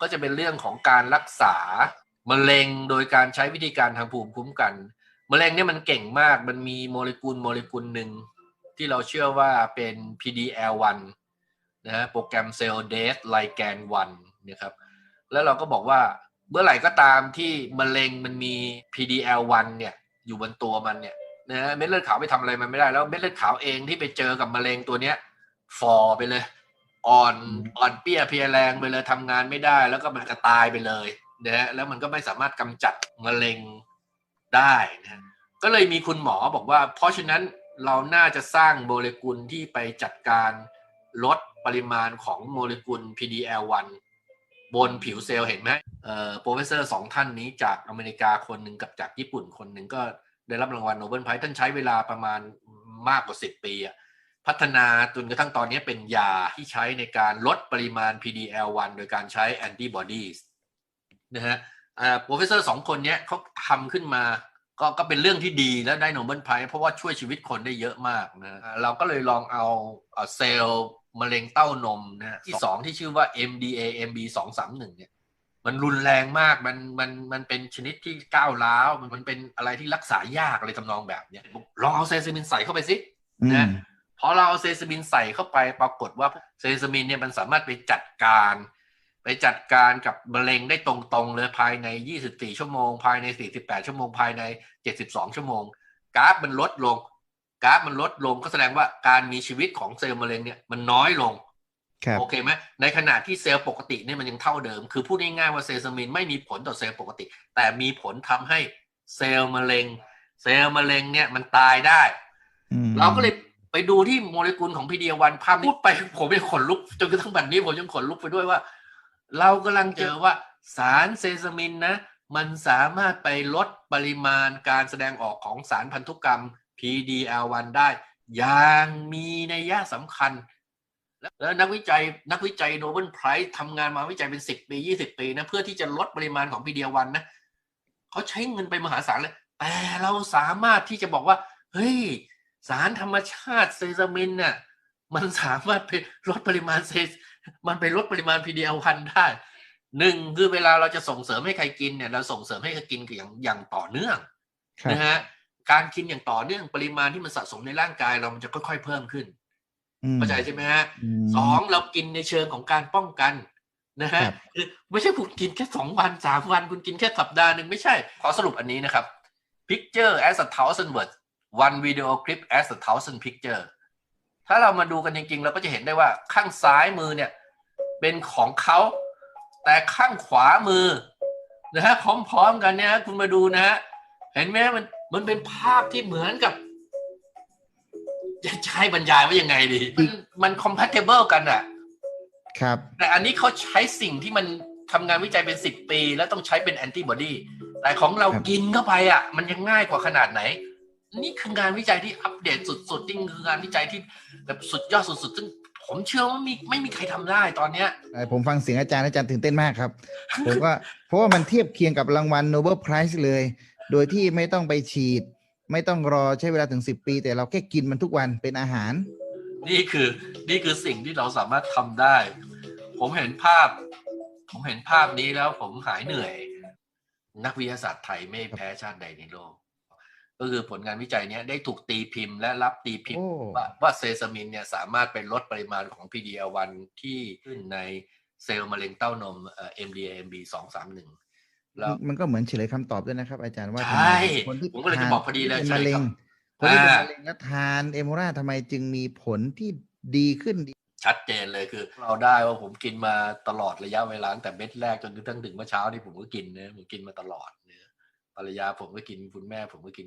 ก็จะเป็นเรื่องของการรักษามะเร็งโดยการใช้วิธีการทางภูมิคุ้มกันมะเร็งเนี่ยมันเก่งมาก มันมีโมเลกุลโมเลกุลหนึ่งที่เราเชื่อว่าเป็น PDL1 นะฮะโปรแกรมเซลล์เดสไลแกน1นะครับ แล้วเราก็บอกว่าเมื่อไหร่ก็ตามที่มะเร็งมันมี PDL1 เนี่ยอยู่บนตัวมันเนี่ยนะฮะเม็ดเลือดขาวไปทำอะไรมันไม่ได้แล้วเม็ดเลือดขาวเองที่ไปเจอกับมะเร็งตัวเนี้ยฟอไปเลย อ่อนอ่อนเปี้ยเพลียแรงไปเลยทำงานไม่ได้ แล้วก็มันก็ตายไปเลยนะฮะแล้วมันก็ไม่สามารถกำจัดมะเร็งได้นะฮะก็เลยมีคุณหมอบอกว่า เพราะฉะนั้นเราน่าจะสร้างโมเลกุลที่ไปจัดการลดปริมาณของโมเลกุล PDL1 บนผิวเซลล์เห็นไหมเอ่อโปรเฟสเซอร์สองท่านนี้จากอเมริกาคนหนึ่งกับจากญี่ปุ่นคนหนึ่งก็ได้รับรางวัลโนเบิลไพรส์ท่านใช้เวลาประมาณมากกว่า 10 ปีอะ พัฒนาจนกระทั่งตอนนี้เป็นยาที่ใช้ในการลดปริมาณ PDL1 โดยการใช้แอนติบอดีนะฮะอ่าโปรเฟสเซอร์สองคนเนี้ยเขาทำขึ้นมาก็ก็เป็นเรื่องที่ดีและได้โนเบิลไพรส์เพราะว่าช่วยชีวิตคนได้เยอะมากนะเราก็เลยลองเอาเอาเซลล์มะเร็งเต้านมนะที่สองที่ชื่อว่า MDA MB 2 3 1เนี่ย มันรุนแรงมาก มันมันมันเป็นชนิดที่ก้าวร้าวมันมันเป็นอะไรที่รักษายากอะไรทำนองแบบเนี้ยลองเอาเซซามินใส่เข้าไปสินะ พอเราเอาเซซามินใส่เข้าไปปรากฏว่าเซซามินเนี่ยมันสามารถไปจัดการ ไปจัดการกับมะเร็งได้ตรงๆเลยภายใน 24 ชั่วโมง ภายใน 48 ชั่วโมง ภายใน 72 ชั่วโมง กราฟมันลดลง กราฟมันลดลงก็แสดงว่าการมีชีวิตของเซลล์มะเร็งเนี่ยมันน้อยลงครับโอเคไหมในขณะที่เซลล์ปกติเนี่ยมันยังเท่าเดิม คือพูดง่ายๆว่าเซซามินไม่มีผลต่อเซลล์ปกติ แต่มีผลทำให้เซลล์มะเร็ง เซลล์มะเร็งเนี่ยมันตายได้อืมเราก็เลย ไปดูที่โมเลกุลของพีดีวันภาพพูดไปผมยังขนลุกจนกระทั่งบัดนี้ผมยังขนลุกไปด้วยว่า เรากำลังเจอว่าสารเซซามินนะ มันสามารถไปลดปริมาณการแสดงออกของสารพันธุกรรม PDL1 ได้ อย่างมีนัยะสำคัญ แล้วนักวิจัยนักวิจัยโนเบิลไพรส์ทำงานมาวิจัยเป็นสิบปียี่สิบปีนะ เพื่อที่จะลดปริมาณของ PDL1 นะเขาใช้เงินไปมหาศาลเลย แต่เราสามารถที่จะบอกว่า เฮ้ย สารธรรมชาติเซซามินน่ะมันสามารถไปลดปริมาณเซมันไปลดปริมาณ PDL1 ได้หนึ่งคือเวลาเราจะส่งเสริมให้ใครกินเนี่ยเราส่งเสริมให้ใครกินอย่างอย่างต่อเนื่องครับนะฮะการกินอย่างต่อเนื่องปริมาณที่มันสะสมในร่างกายเรามันจะค่อยๆเพิ่มขึ้นอืมเข้าใจใช่ไหมฮะมสองเรากินในเชิงของการป้องกันนะฮะครับคือไม่ใช่คุณกินแค่สองวันสามวันคุณกินแค่สัปดาห์หนึ่งไม่ใช่ ขอสรุปอันนี้นะครับ picture as a thousand words one video clip as a thousand picture ถ้าเรามาดูกันจริงๆ เราก็จะเห็นได้ว่าข้างซ้ายมือเนี่ย เป็นของเขาแต่ข้างขวามือนะฮะพร้อมๆกันเนี่ยฮะคุณมาดูนะฮะเห็นไหมมันมันเป็นภาพที่เหมือนกับจะใช้บรรยายว่ายังไงดี มันมัน compatible กันอะครับ แต่อันนี้เขาใช้สิ่งที่มันทำงานวิจัยเป็นสิบปี แล้วต้องใช้เป็นแอนติบอดีแต่ของเราครับกินเข้าไปอะ มันยังง่ายกว่าขนาดไหน นี่คืองานวิจัยที่อัปเดตสุดๆนี่คืองานวิจัยที่แบบสุดยอดสุดๆซึ่งผมเชื่อว่ามีไม่มีใครทำได้ตอนเนี้ยเอ่อผมฟังเสียงอาจารย์อาจารย์ตื่นเต้นมากครับ ผมว่าเพราะว่ามันเทียบเคียงกับรางวัลโนเบิลไพรส์เลย โดยที่ไม่ต้องไปฉีด ไม่ต้องรอใช้เวลาถึงสิบปี แต่เราแค่กินมันทุกวันเป็นอาหาร นี่คือนี่คือสิ่งที่เราสามารถทำได้ ผมเห็นภาพ ผมเห็นภาพนี้แล้วผมหายเหนื่อย นักวิทยาศาสตร์ไทยไม่แพ้ชาติใดในโลก ก็คือผลงานวิจัยเนี้ยได้ถูกตีพิมพ์และรับตีพิมพ์โอ้ว่าว่าเซซามินเนี่ยสามารถไปลดปริมาณของ PDL1 ที่ขึ้นในเซลล์มะเร็งเต้านมเอ่อ MDAMB 231แล้วมันก็เหมือนเฉลยคำตอบด้วยนะครับ อาจารย์ว่าใช่ทำไมคนที่ผมก็เลยจะบอกพอดีเลยเป็นใช่มะเร็ครังบคนที่เป็นอ่ามะเร็งแล้วทานเอโมราทำไมจึงมีผลที่ดีขึ้นชัดเจนเลยคือ เราได้ว่าผมกินมาตลอดระยะเวลาตั้งแต่เม็ดแรกจนกระทั่งถึงเมื่อเช้านี่ผมก็กินนะผมกินมาตลอดนะภรรยาผมก็กินคุณแม่ผมก็กิน